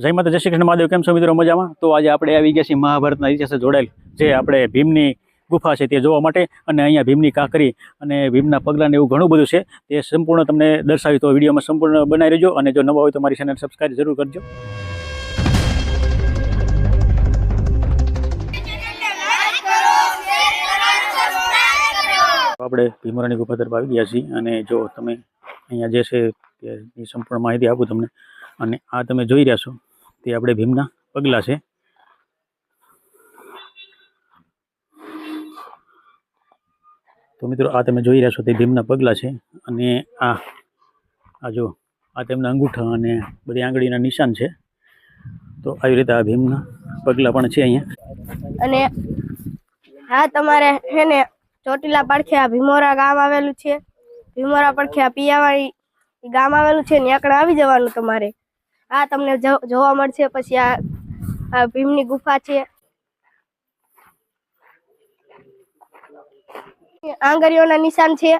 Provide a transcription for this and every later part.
જય માતા જય શ્રી કૃષ્ણ મહાદેવ, કેમ છો મજામાં? તો આજે આપણે આવી ગયા છીએ મહાભારતના ઇતિહાસે જોડાયેલ, જે આપણે ભીમની ગુફા છે તે જોવા માટે અને અહીંયા ભીમની કાંકરી અને ભીમના પગલાંને એવું ઘણું બધું છે તે સંપૂર્ણ તમને દર્શાવ્યું તો વિડીયોમાં સંપૂર્ણ બનાવી રહેજો અને જો નવા હોય તો મારી ચેનલ સબસ્ક્રાઈબ જરૂર કરજો. આપણે ભીમરાની ગુફા તરફ આવી ગયા છીએ અને જો તમે અહીંયા જે છે તેની સંપૂર્ણ માહિતી આપું તમને. અને આ તમે જોઈ રહ્યા છો, તે આપણે ભીમના પગલાં છે. તો મિત્રો, આ તમે જોઈ રહ્યા છો, તે ભીમના પગલાં છે અને આ આ જો, આ તેમના અંગૂઠા અને બધી આંગળીના નિશાન છે. તો આવી રીતે આ ભીમના પગલાં પણ છે અહીંયા. અને હા તમારે હે ને ચોટીલા પડખે આ ભીમોરા ગામ આવેલું છે. ભીમોરા પડખે આ પિયાવાળી ગામ આવેલું છે ને આકડે આવી જવાનું તમારે. હા તમને જોવા મળશે. પછી આ આ ભીમની ગુફા છે. આંગળીઓના નિશાન છે.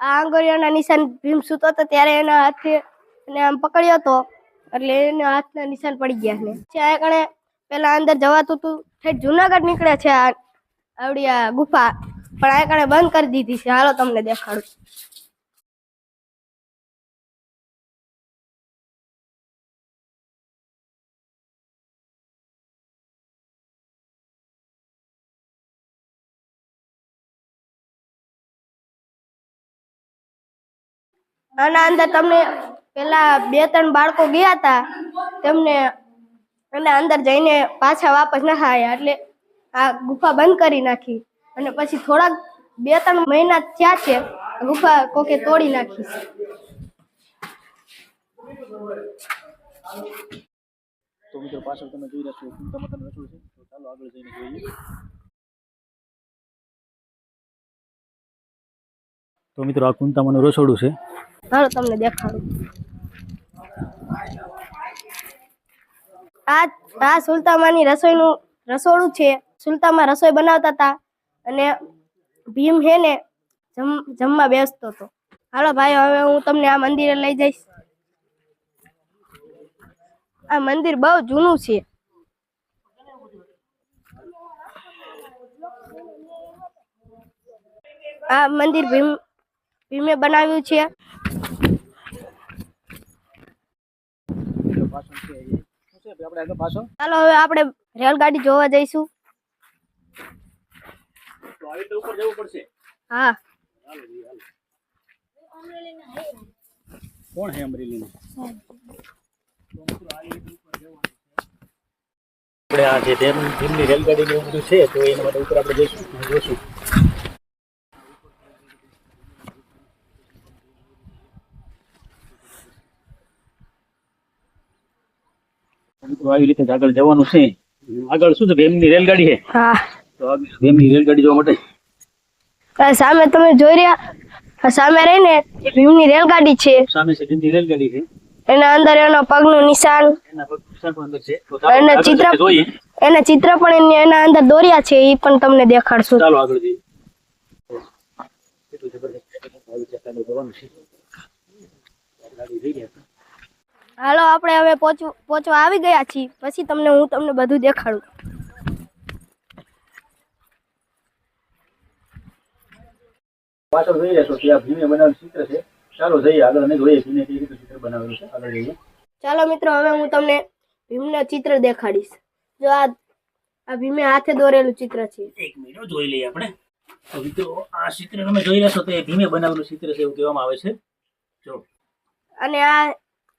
આ આંગળીઓના નિશાન ભીમ સૂતો હતો ત્યારે એના હાથે અને આમ પકડ્યો હતો. એટલે એના હાથના નિશાન પડી ગયા ને ત્યાં કણે પેલા અંદર જવાતું હતું ઠેઠ જુનાગઢ નીકળે છે આ આવડી આ ગુફા. પણ આ કણે બંધ કરી દીધી છે. હાલો તમને દેખાડું. આના અંદર તમને પેલા બે ત્રણ બાળકો ગયા હતા, તેમને એના અંદર જઈને પાછા વાપસ ના આવ્યા એટલે આ ગુફા બંધ કરી નાખી. અને પછી થોડાક બે ત્રણ મહિના થયા છે, ગુફા કોકે તોડી નાખી. તો મિત્રો, પાછળ તમે જોઈ રહ્યા છો તમે તમે રસોડું છે તો ચાલો આગળ જઈને જોઈએ. તો મિત્રો, આ કુંતામાનું રસોડું છે. હાલો, તમને દેખાડું. આ આ સુલતામાની રસોઈનું રસોડું છે. સુલતામાં રસોઈ બનાવતા હતા અને ભીમ હે ને જમ જમવા બેસતો હતો. હાલો ભાઈ હવે હું તમને આ મંદિરે લઈ જઈશ. આ મંદિર બહુ જૂનું છે. આ મંદિર ભીમ ભીમે બનાવ્યું છે મિત્રો પાછળ છે એ શું છે આપણે આગળ પાછો. ચાલો હવે આપણે રેલગાડી જોવા જઈશું. તો આવી તો ઉપર જવું પડશે. હા. કોણ હે અમરેલી ને આપણે આ જે ડેમ ભીમની રેલગાડી ને એવું બધું છે તો એના માટે ઉપર આપણે જઈશું અને આવી રીતે આગળ જવાનું છે. આગળ શું છે? ભીમની રેલગાડી છે? હા. તો ભીમની રેલગાડી જોવા માટે. આ સામે તમે જોઈ રહ્યા સામે રહીને ભીમની રેલગાડી છે. સામે છે ભીમની રેલગાડી છે. એના અંદર એનો પગનું નિશાન. એના ચિત્ર એના ચિત્ર પણ એને- અંદર દોર્યા છે એ પણ તમને દેખાડશું. ચાલો આગળ જઈએ. કેટલું જબરદસ્ત આવી જવાનું છે. ગાડી રહ્યા છે. હાલો આપણે હવે પહોંચવું પહોંચવા આવી ગયા છીએ. પછી તમને હું તમને બધું દેખાડું. પાછળ જોઈ રહ્યા છો ત્યાં ભીમે બનાવેલું ચિત્ર છે. ચાલો જઈએ આગળ અને જોઈએ ભીમે કઈ રીતે ચિત્ર બનાવેલું છે. આગળ જઈએ. ચાલો મિત્રો હવે હું તમને ભીમના ચિત્ર દેખાડીશ. જો આ આ ભીમે હાથે દોરેલું ચિત્ર છે. એક મિનિટ જોઈ લઈએ આપણે. તો મિત્રો આ ચિત્ર તમે જોઈ રહ્યા છો તો એ ભીમે બનાવેલું ચિત્ર છે એવું કહેવામાં આવે છે. જો. અને આ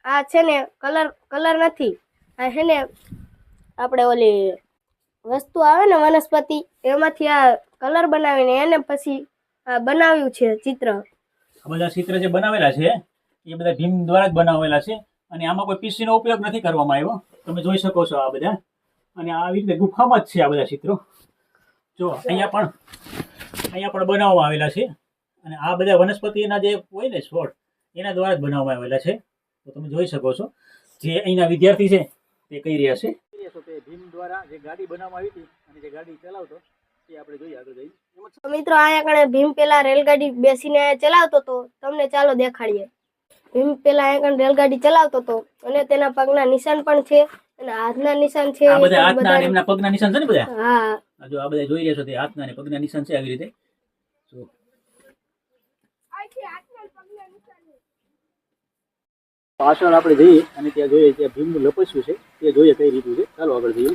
આ છે ને કલર કલર નથી. આ છે ને આપણે ઓલી વસ્તુ આવે ને વનસ્પતિ, એમાંથી આ કલર બનાવીને એને પછી આ બનાવ્યું છે ચિત્ર. આ બધા ચિત્ર જે બનાવેલા છે, એ બધા ભીમ દ્વારા જ બનાવેલા છે અને આમાં કોઈ પીસીનો ઉપયોગ નથી કરવામાં આવ્યો. તમે જોઈ શકો છો આ બધા. અને આવી રીતે ગુફામાં જ છે આ બધા ચિત્રો. જો, અહીંયા પણ અહીંયા પણ બનાવવામાં આવેલા છે. અને આ બધા વનસ્પતિના જે હોય ને છોડ, એના દ્વારા જ બનાવવામાં આવેલા છે. તો તમે જોઈ શકો છો. જે અહીંના વિદ્યાર્થી છે તે કહી રહ્યા છે? ભીમ દ્વારા જે ગાડી બનાવવામાં આવી હતી અને જે ગાડી ચલાવતો એ આપણે જોઈએ આગળ જઈએ. મિત્રો અહીંયા કણે ભીમ પેલા રેલગાડી બેસીને ચલાવતો હતો તમને ચાલો દેખાડીએ. ભીમ પેલા અહીંયા કણે રેલગાડી ચલાવતો હતો અને તેના પગના નિશાન પણ છે અને હાથના નિશાન છે. આ બધા હાથના અને એમના પગના નિશાન છે ને બધા? હા. આ જો આ બધા જોઈ રહ્યા છો તે હાથના અને પગના નિશાન છે આવી રીતે. જો. પાછળ આપણે જઈએ અને ત્યાં જોઈએ ત્યાં ભીમનું લપસ્યું છે તે જોઈએ કઈ રીતનું છે. ચાલો આગળ જઈએ.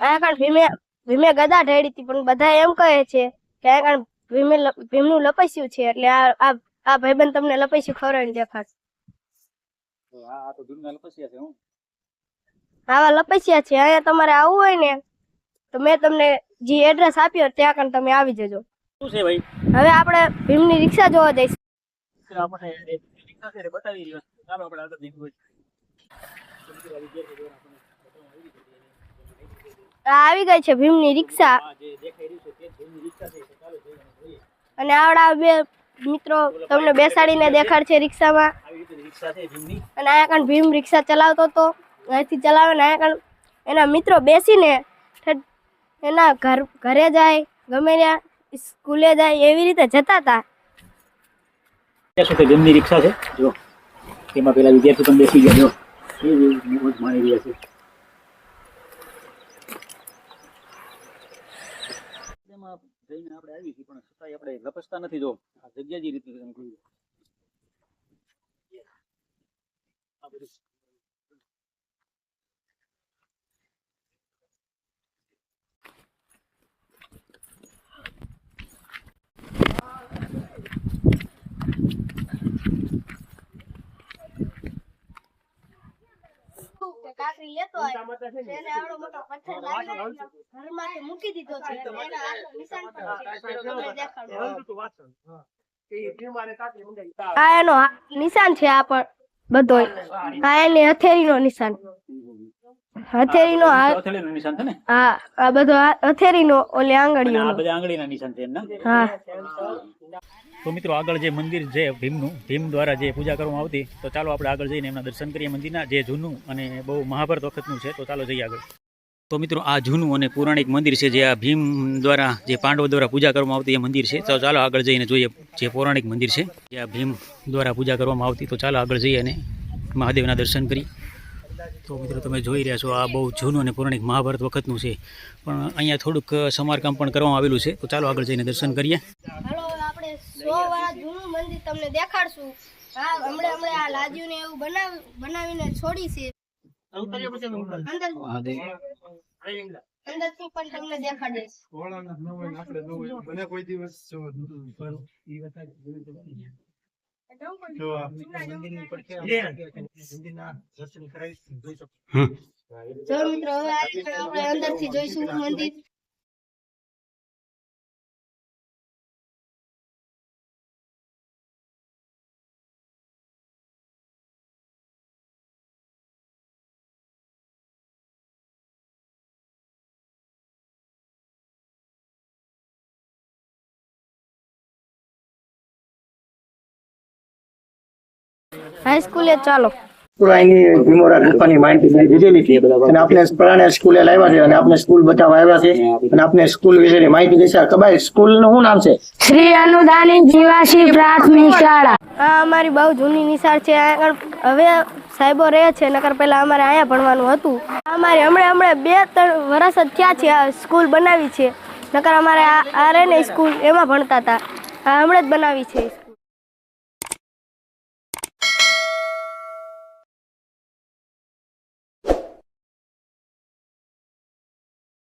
અહીંયા કારણ ભીમે ભીમે ગદા ઢેડી હતી પણ બધા એમ કહે છે કે અહીંયા કારણ ભીમે ભીમનું લપસ્યું છે એટલે આ આ ભાઈબંધ તમને લપસ્યું ખવડાવીને દેખાડશે આ તો ભીમના લપસ્યા છે હું. આવા લપસ્યા છે અહીંયા તમારે આવવું હોય ને તો મેં તમને જે એડ્રેસ આપ્યો ત્યાં કણ તમે આવી જજો. શું છે ભાઈ? હવે આપણે ભીમની રિક્ષા જોવા જઈશું. આપણે રિક્ષા છે બતાવી રહ્યો છે. આપણે આગળ જઈએ. આ આવી ગઈ છે ભીમની રિક્ષા. અને આવડા બે મિત્રો તમને બેસાડીને દેખાડશે રિક્ષામાં. અને અહીંયા કણ ભીમ રિક્ષા ચલાવતો હતો. અહીંથી ચલાવે ને અહીંયા કણ એના મિત્રો બેસીને એના ઘર ઘરે જાય ગમે ત્યાં સ્કૂલે જાય એવી રીતે જતા હતા ત્યાં સુધી રિક્ષા છે? જો તેમાં પેલા વિદ્યાર્થી પણ બેસી ગયા જો એ મોજ માણી રહ્યા છે. એમાં જઈને આપણે આવી હતી પણ છતાંય આપણે લપસતા નથી જો આ જગ્યા જે રીતે. આ બધું કાકરી લેતો એને આવડો મોટો પથ્થર લાવીને ઘરમાંથી મૂકી દીધો છે. હાથનું નિશાન પણ છે. આ નિશાન છે આ પણ બધો એની હથેળીનો નિશાન. હથેળીનો આ હથેળીનું નિશાન છે ને? હા આ બધો હથેળીનો ઓલી અને આ બધા આંગળીના નિશાન છે એમના હા. તો મિત્રો આગળ જે મંદિર છે ભીમનું ભીમ દ્વારા જે પૂજા કરવામાં આવતી તો ચાલો આપણે આગળ જઈને એમના દર્શન કરીએ. મંદિરના જે જૂનું અને બહુ મહાભારત વખતનું છે તો ચાલો જઈએ આગળ. તો મિત્રો આ જૂનું અને પૌરાણિક મંદિર છે જે આ ભીમ દ્વારા જે પાંડવો દ્વારા પૂજા કરવામાં આવતી એ મંદિર છે. તો ચાલો આગળ જઈને જોઈએ જે પૌરાણિક મંદિર છે જે આ ભીમ દ્વારા પૂજા કરવામાં આવતી તો ચાલો આગળ જઈએ અને મહાદેવના દર્શન કરી તો મિત્રો તમે જોઈ રહ્યા છો આ બહુ જૂનું અને પૌરાણિક મહાભારત વખતનું છે. પણ અહીંયા થોડુંક સમારકામ પણ કરવામાં આવેલું છે. તો ચાલો આગળ જઈને દર્શન કરીએ. હાલો આપણે સો વાળા જૂનું મંદિર તમને દેખાડશું. હા હમણાં હમણાં આ લાદ્યું એવું બનાવ બનાવીને છોડી છે. અંદરથી પણ તમને દેખાડીશ મને કોઈ દિવસ હમ જો મિત્રો હવે આપણે અંદરથી જોઈશું મંદિર. હાઈસ્કૂલે ચાલો. પુરાની ભીમોરા ગુફાની માહિતી દીધેલી હતી અને આપણે પુરાણે સ્કૂલે લાવ્યા છે અને આપણે સ્કૂલ બતાવવા આવ્યા છે. અને આપણે સ્કૂલ વિશેની માહિતી દેશે કબાઈ સ્કૂલનું શું નામ છે? શ્રી અનુદાની જીવાસી પ્રાથમિક શાળા. આ અમારી બહુ જૂની નિશાળ છે. આગળ હવે સાહેબો રહે છે નકર પહેલા અમારે અહીંયા ભણવાનું હતું. અમારે હમણાં હમણાં બે ત્રણ વર્ષ જ થયા છે આ સ્કૂલ બનાવી છે. નકર અમારે આ આ રહે ને સ્કૂલ એમાં ભણતા હતા. હમણાં જ બનાવી છે.